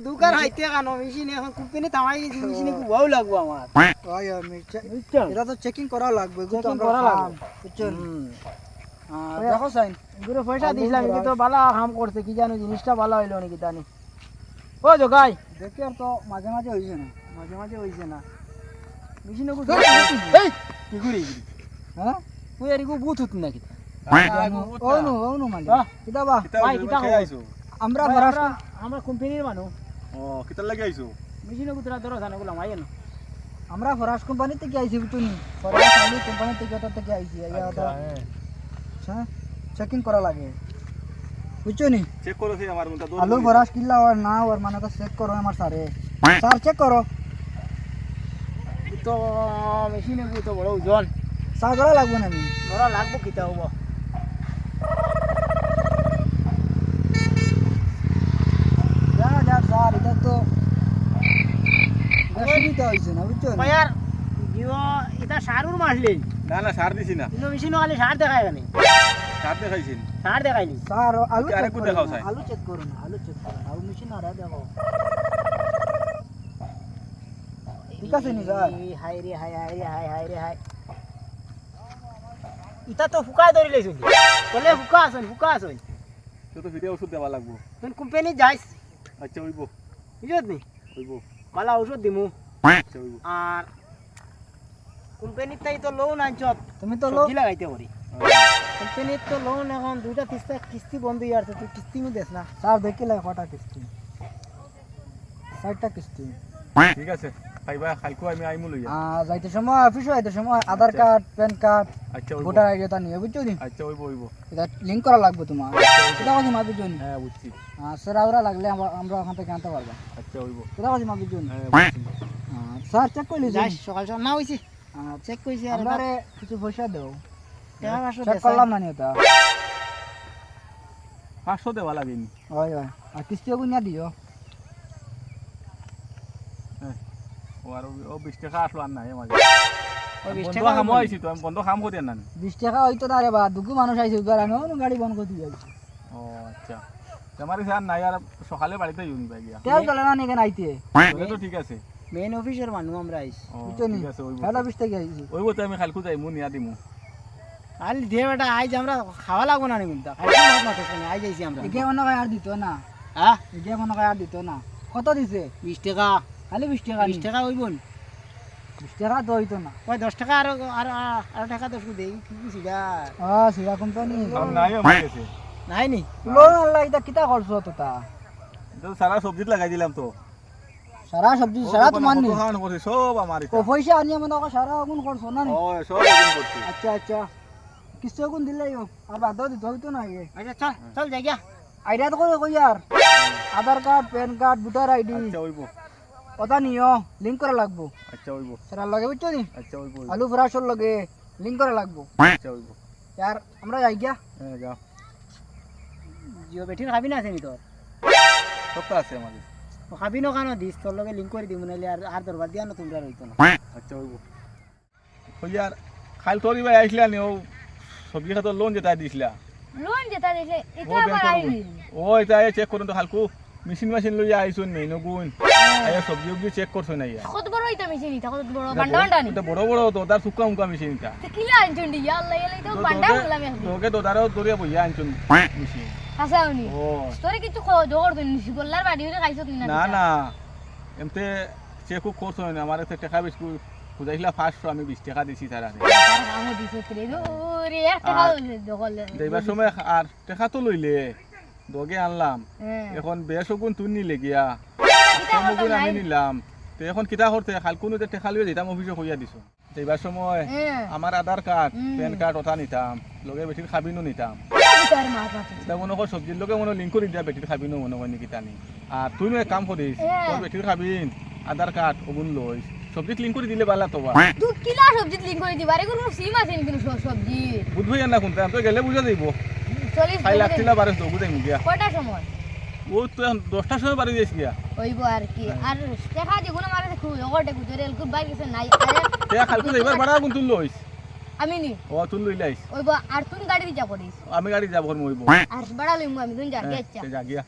দোকান হাইতে কানো মেশিন এখন কোম্পানি থামাই গেছি মেশিনে খুবও লাগবো আমার আমি এটা তো চেকিং করা লাগবে। আমরা করা লাগবে। বুঝছেন দেখো সাইন গুরু পয়সা দিছিলাম। কিন্তু বালা কাম করছে কি জানো জিনিসটা ভালো হইল নাকি জানি ও জগাই। দেখি আর তো মাঝে মাঝে হয়েছে না? মাঝে মাঝে হইছে না? মেশিনে কু এই! কি করি হ্যাঁ তুই বুথ হত নাকি ওনু ওনু মানে আহ। কিতা বা ভাই, কিতা ভাই, আমরা আমরা কোম্পানির মানুষ ও কিতার লাগি আইছো? মেশিনে কুতরা ধরো জানে গুলো মাইয়ে না। আমরা ফরাস কোম্পানি থেকে আইছি বুঝুনি ফরাস আলু কোম্পানি থেকে ওটা থেকে আইছি আইয়া ওটা হ্যাঁ। চেকিং করা লাগে। বুঝছনি? চেক করো সেই আমার মনটা আলু ফরাস কিল্লা আর না আর মানে তো চেক করো আমার সারে স্যার চেক করো। তো মেশিনে তো বড় ওজন। করা লাগবে না আমি। ধরা লাগবো কিতা হব যা যা স্যার এটা তো অসুবিধা ভাইয়ার জিও এটা সারুর মাসলেই না না সার দিছি না। কিন্তু মেশিনও খালি সার দেখায় কেন সার দেখাইছেন সার দেখাইনি স্যার আলু আরে কো দেখাও না, আলু চেক করো আলু চেক করো আলু মেশিন আর দেখো ঠিক আছে নি স্যার হাই রে হাই হাই রে হাই হাই রে হাই ইটা তো ফুকাই ধরি লেছো কলে ফুকা আছেন ফুকা আছেন তো তো ভিডিও ওষুধ দেওয়া লাগবো। তুমি কোম্পানি যাইস আচ্ছা হইব। বুঝত নি? হইব। মালা ওষুধ দিমু। আর কোম্পানির তাই তো লোন তুমি তো লোক সবজি লাগাইতে পারি কোম্পানির তো লোন এখন দুইটা তিস্তা কিস্তি বন্ধ হয়ে তুই কিস্তি মি দেস না। স্যার দেখিলে কটা কিস্তি। ষাটটা কিস্তি। ঠিক আছে খাইকো আমি আইমু লইয়া আর যাইতে সময় অফিসে যাইতে সময় আধার কার্ড প্যান কার্ড আচ্ছা হইব ভোটার আইডি তা নিয়ে বুঝছ নি? আচ্ছা হইব হইব এটা লিঙ্ক করা লাগবে তোমার এটা কথা মা বুঝছ নি? হ্যাঁ বুঝছি স্যার আওরা লাগলে আমরা আমরা ওখান থেকে আনতে পারব আচ্ছা হইব এটা কথা মা বুঝছ নি? হ্যাঁ বুঝছি স্যার চেক যাই সকাল সকাল। না হইছি চেক কইছি আর আমরা কিছু পয়সা দেও। পয়সা চেক করলাম না পাঁচশো দেওয়া লাগেনি হয় হয়। আর দিও। আর বিশ টাকা আসলো আর নাই বন্ধ খাম না বিশ টাকা হইতো না রে বা দুগু মানুষ আইছে এবার আমি অন্য গাড়ি বন্ধ করে দিয়ে যাচ্ছি ও আচ্ছা। নাই আর সকালে বাড়িতে ইউনি পাই গিয়া। তেল চলে না নি কেন তো ঠিক আছে। মেইন অফিসের মানুষ আমরা আইছি। ও বুঝছ নি? ঠিক আছে হইব হেড অফিস থেকে আইছি। হইব তো আমি খালকু যাইমু নিয়া দিমু। আলি দে বেটা আইজ আমরা খাওয়া লাগবো না নি কিন্তু। খাইতে ভাত মাথা শুনে আই যাইছি আমরা। এগে মনে হয় আর দিত না। হ্যাঁ? এগে মনে হয় আর দিত না। কত দিছে? বিশ টাকা। খালি বিশ টাকা বিশ টাকা হইব নি? বিশ টাকা তো হইতো না। ওই দশ টাকা আরও আর আরও টাকা দশ দেই কি কি সিগা ও সিরা কোম্পানি নাই নি? লোন আল্লাহ এটা কিতা করছ তো তা? তো সারা সবজিত লাগাই দিলাম তো। সারা সবজি সারা তোমার নি সব আমার ও পয়সা আনিয়ে মনে হয় সারা আগুন করছ না নি? ও সব একদিন করছি। আচ্ছা আচ্ছা। কিছু আগুন দিলেই হোক। আর বাদ দিত হইতো না আগে। আচ্ছা চল চল যাই গিয়া। আইডিয়া তো করে কই আর? Aadhaar card PAN card voter ID. আচ্ছা হইব ওটা নিও লিঙ্ক করা লাগবো। আচ্ছা হইব সেটা লগে বুঝছ নি? আচ্ছা হইব। আলু ফ্রাসর লগে লিঙ্ক করা লাগবো। আচ্ছা হইব আর আমরা যাই গিয়া। হ্যাঁ যাও। জিও বেঠির খাবি না আছে নি তোর? সবটা আছে আমাদের। ও খাবি না কেন দিস তোর লগে লিঙ্ক করে দিব নাহলে আর আর দরবার দিয়া না তোমরা রইতো না। আচ্ছা হইব হইলে আর খাল তোর ভাই আইসলা নি? ও সবজি খাতো লোন যেটা দিছিলা। লোন যেটা দিলে এটা আবার ব্যাংক ও এটা চেক করুন তো হালকু। মেশিন মেশিন লইয়া আইছুন মেইন গুণ। আয়া সবজি উবজি চেক করছ না ইয়া কত বড় এটা মেশিন এটা কত বড় বান্ডা বান্ডা নি? এটা বড় বড় তো তার সুক্কা মুক্কা মেশিন এটা কিলা আনছুন দি আল্লাহ ইয়ালা এটা বান্ডা বললাম তোকে তো তারও দরিয়া বইয়া আনছুন মেশিন হাসাউনি তোরে কিছু জোর দিন গোল্লার বাড়ি হইলে খাইছো কিনা না না এমতে করছ না আমার একটা টাকা বেশ খুঁজাইছিলা ফার্স্ট আমি বিশ টাকা দিছি তার। সময় আর টাকা তো লইলে দগে আনলাম। হ্যাঁ। এখন বেশ গুণ তুই নিলে গিয়া। আমি নিলাম। তো এখন কিতা করতে? খালকুনো যে টেকা লইয়া যেতাম অফিসে কইয়া দিছো। যাইবার সময় হ্যাঁ। আমার আধার কার্ড। প্যান কার্ড ওটা নিতাম লগে বেটির খাবিনো নিতাম। মনে কর সবজির লগে মনে লিঙ্ক করে দিয়া বেটির খাবিনো মনে হয় নাকি টানি আর তুই এক কাম করিস হ্যাঁ। তোর বেটির খাবিন আধার কার্ড ওগুন লইস। সবজি লিঙ্ক করে দিলে বালা তো তুই কিলা সবজি লিঙ্ক করে দিবারে কোনো সিম আছে নি কোনো সবজি? বুঝবই না কোনটা তো গেলে বুঝা যাইব চল্লিশ খাই লাগছিলা বারে দগু যাইম গিয়া। কয়টা সময়? ও তো এখন দশটার সময় বাড়ি যাইস গিয়া। হইব আর কি। আর দেখা দি কোনো মারে খুব জগটে গুজরে খুব বাইক গেছে নাই। আরে তে খালকু যাইবার বাড়া কোন তুই লইস আমি নি। ও ওইব আর গাড়ি যাব আমি গাড়ি যাব আর বাড়া লইমু আমি যার হ্যাঁ, যা গিয়া।